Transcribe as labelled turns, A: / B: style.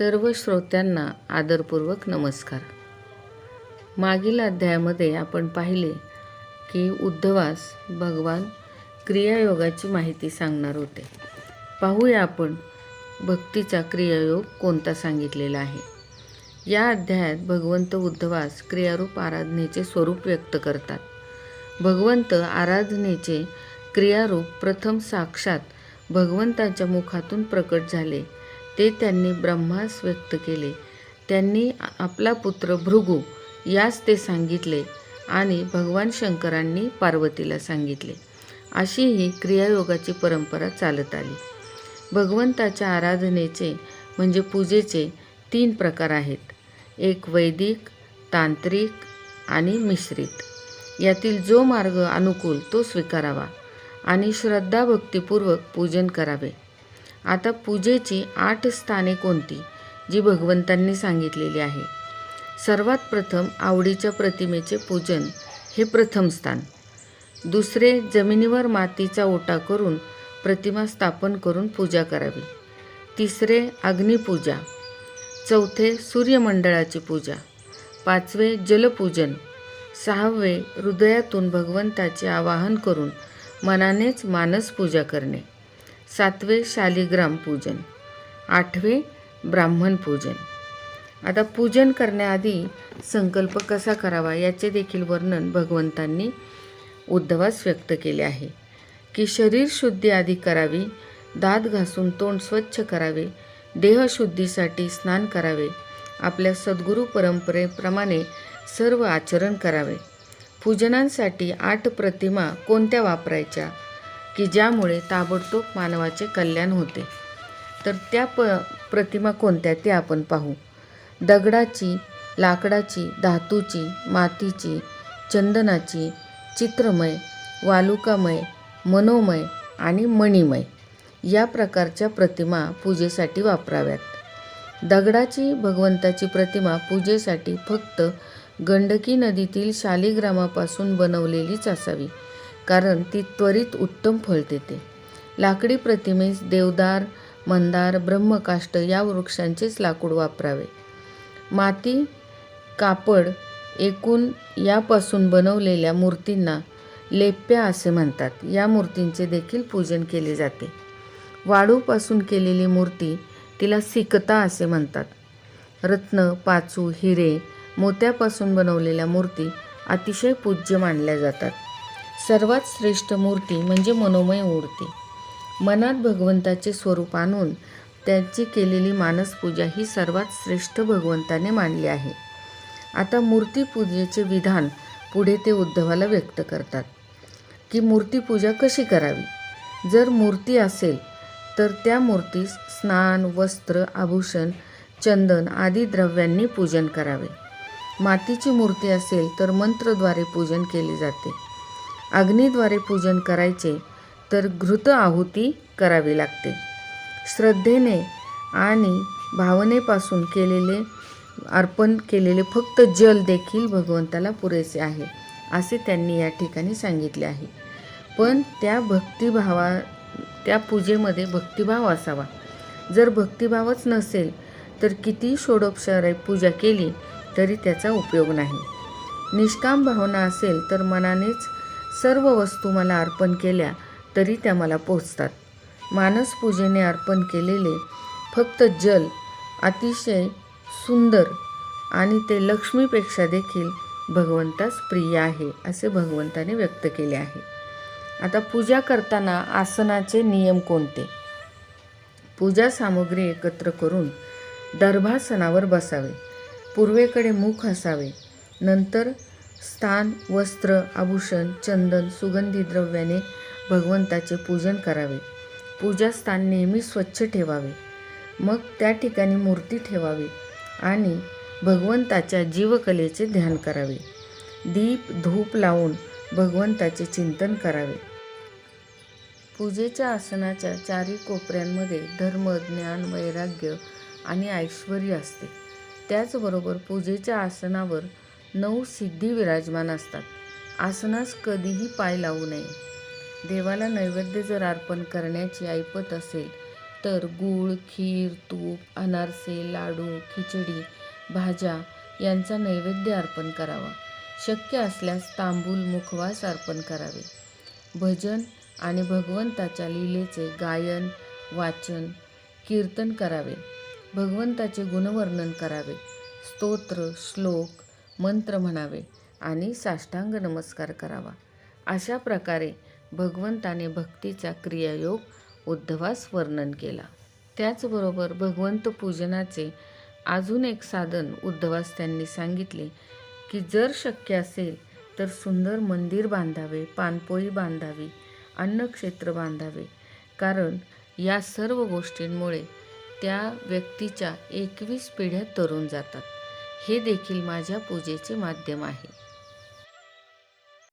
A: सर्व श्रोत्यांना आदरपूर्वक नमस्कार. मागील अध्यायामध्ये आपण पाहिले की उद्धवास भगवान क्रियायोगाची माहिती सांगणार होते. पाहूया आपण भक्तीचा क्रियायोग कोणता सांगितलेला आहे. या अध्यायात भगवंत उद्धवास क्रियारूप आराधनेचे स्वरूप व्यक्त करतात. भगवंत आराधनेचे क्रियारूप प्रथम साक्षात भगवंताच्या मुखातून प्रकट झाले. ते त्यांनी ब्रह्मास व्यक्त केले. त्यांनी आपला पुत्र भृगू यास ते सांगितले आणि भगवान शंकरांनी पार्वतीला सांगितले. अशी ही क्रियायोगाची परंपरा चालत आली. भगवंताच्या आराधनेचे म्हणजे पूजेचे तीन प्रकार आहेत. एक वैदिक तांत्रिक आणि मिश्रित. यातील जो मार्ग अनुकूल तो स्वीकारावा आणि श्रद्धा भक्तिपूर्वक पूजन करावे. आता पूजेची आठ स्थाने कोणती जी भगवंतांनी सांगितलेली आहे? सर्वात प्रथम आवडीच्या प्रतिमेचे पूजन हे प्रथम स्थान. दुसरे जमिनीवर मातीचा ओटा करून प्रतिमा स्थापन करून पूजा करावी. तिसरे अग्निपूजा. चौथे सूर्यमंडळाची पूजा. पाचवे जलपूजन. सहावे हृदयातून भगवंताचे आवाहन करून मनानेच मानस पूजा करणे. सातवे शालिग्राम पूजन. आठवे ब्राह्मण पूजन. आता पूजन करण्याआधी संकल्प कसा करावा याचे देखील वर्णन भगवंतांनी उद्धवास व्यक्त केले आहे. की शरीर शुद्धी आधी करावी दात घासून तोंड स्वच्छ करावे देहशुद्धीसाठी स्नान करावे आपल्या सद्गुरू परंपरेप्रमाणे सर्व आचरण करावे. पूजनांसाठी आठ प्रतिमा कोणत्या वापरायच्या? की ज्यामुळे ताबडतोब मानवाचे कल्याण होते. तर त्या प प्रतिमा कोणत्या ते आपण पाहू. दगडाची लाकडाची धातूची मातीची चंदनाची चित्रमय वालुकामय मनोमय आणि मणिमय या प्रकारच्या प्रतिमा पूजेसाठी वापराव्यात. दगडाची भगवंताची प्रतिमा पूजेसाठी फक्त गंडकी नदीतील शालिग्रामापासून बनवलेलीच असावी. कारण ती त्वरित उत्तम फळ देते. लाकडी प्रतिमेस देवदार मंदार ब्रह्मकाष्ट या वृक्षांचेच लाकूड वापरावे. माती कापड एकूण यापासून बनवलेल्या मूर्तींना लेप्या असे म्हणतात. या मूर्तींचे देखील पूजन केले जाते. वाळूपासून केलेली मूर्ती तिला सिकता असे म्हणतात. रत्न पाचू हिरे मोत्यापासून बनवलेल्या मूर्ती अतिशय पूज्य मानल्या जातात. सर्वात श्रेष्ठ मूर्ती म्हणजे मनोमय मूर्ती. मनात भगवंताचे स्वरूप आणून त्यांची केलेली मानसपूजा ही सर्वात श्रेष्ठ भगवंताने मानली आहे. आता मूर्तीपूजेचे विधान पुढे ते उद्धवाला व्यक्त करतात की मूर्तीपूजा कशी करावी? जर मूर्ती असेल तर त्या मूर्तीस स्नान वस्त्र आभूषण चंदन आदी द्रव्यांनी पूजन करावे. मातीची मूर्ती असेल तर मंत्रद्वारे पूजन केले जाते. अग्नीद्वारे पूजन करायचे तर घृत आहुती करावी लागते. श्रद्धेने आणि भावनेपासून केलेले अर्पण केलेले फक्त जल देखील भगवंताला पुरेसे आहे असे त्यांनी या ठिकाणी सांगितले आहे. पण त्या भक्तिभावा त्या पूजेमध्ये भक्तिभाव असावा. जर भक्तिभावच नसेल तर किती षोडोपचारे पूजा केली तरी त्याचा उपयोग नाही. निष्काम भावना असेल तर मनानेच सर्व वस्तू मला अर्पण केल्या तरी त्या मला पोचतात मानसपूजेने अर्पण केलेले फक्त जल अतिशय सुंदर आणि ते लक्ष्मीपेक्षा देखील भगवंतास प्रिय आहे असे भगवंताने व्यक्त केले आहे. आता पूजा करताना आसनाचे नियम कोणते? पूजा सामुग्री एकत्र करून दर्भासनावर बसावे. पूर्वेकडे मुख असावे. नंतर स्थान वस्त्र आभूषण चंदन सुगंधी द्रव्याने भगवंताचे पूजन करावे. पूजास्थान नेहमी स्वच्छ ठेवावे. मग त्या ठिकाणी मूर्ती ठेवावी आणि भगवंताच्या जीवकलेचे ध्यान करावे. दीप धूप लावून भगवंताचे चिंतन करावे. पूजेच्या आसनाच्या चारी कोपऱ्यांमध्ये धर्म ज्ञान वैराग्य आणि ऐश्वर असते. त्याचबरोबर पूजेच्या आसनावर नऊ सिद्धी विराजमान असतात. आसनास कधीही पाय लावू नये. देवाला नैवेद्य जर अर्पण करण्याची ऐपत असेल तर गूळ खीर तूप अनारसे लाडू खिचडी भाज्या यांचा नैवेद्य अर्पण करावा. शक्य असल्यास तांबूल मुखवास अर्पण करावे. भजन आणि भगवंताच्या लीलेचे गायन वाचन कीर्तन करावे. भगवंताचे गुणवर्णन करावे. स्तोत्र श्लोक मंत्र म्हणावे आणि साष्टांग नमस्कार करावा. अशा प्रकारे भगवंताने भक्तीचा क्रियायोग उद्धवास वर्णन केला. त्याचबरोबर भगवंत पूजनाचे अजून एक साधन उद्धवास त्यांनी सांगितले की जर शक्य असेल तर सुंदर मंदिर बांधावे पानपोई बांधावी अन्नक्षेत्र बांधावे. कारण या सर्व गोष्टींमुळे त्या व्यक्तीच्या एकवीस पिढ्या तरुण जातात. हे देखील माझ्या पूजेचे माध्यम आहे.